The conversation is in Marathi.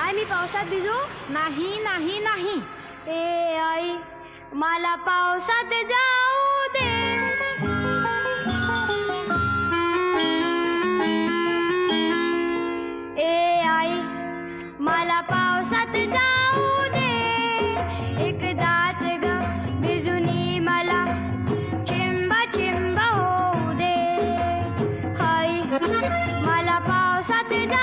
आय मी पावसात भिजू? नाही नाही नाही. ए आई मला पावसात जाऊ दे. ए आई मला पावसात जाऊ दे. एकदाच ग भिजुनी मला चिंबा चिंबा होऊ दे. आई मला पावसात जा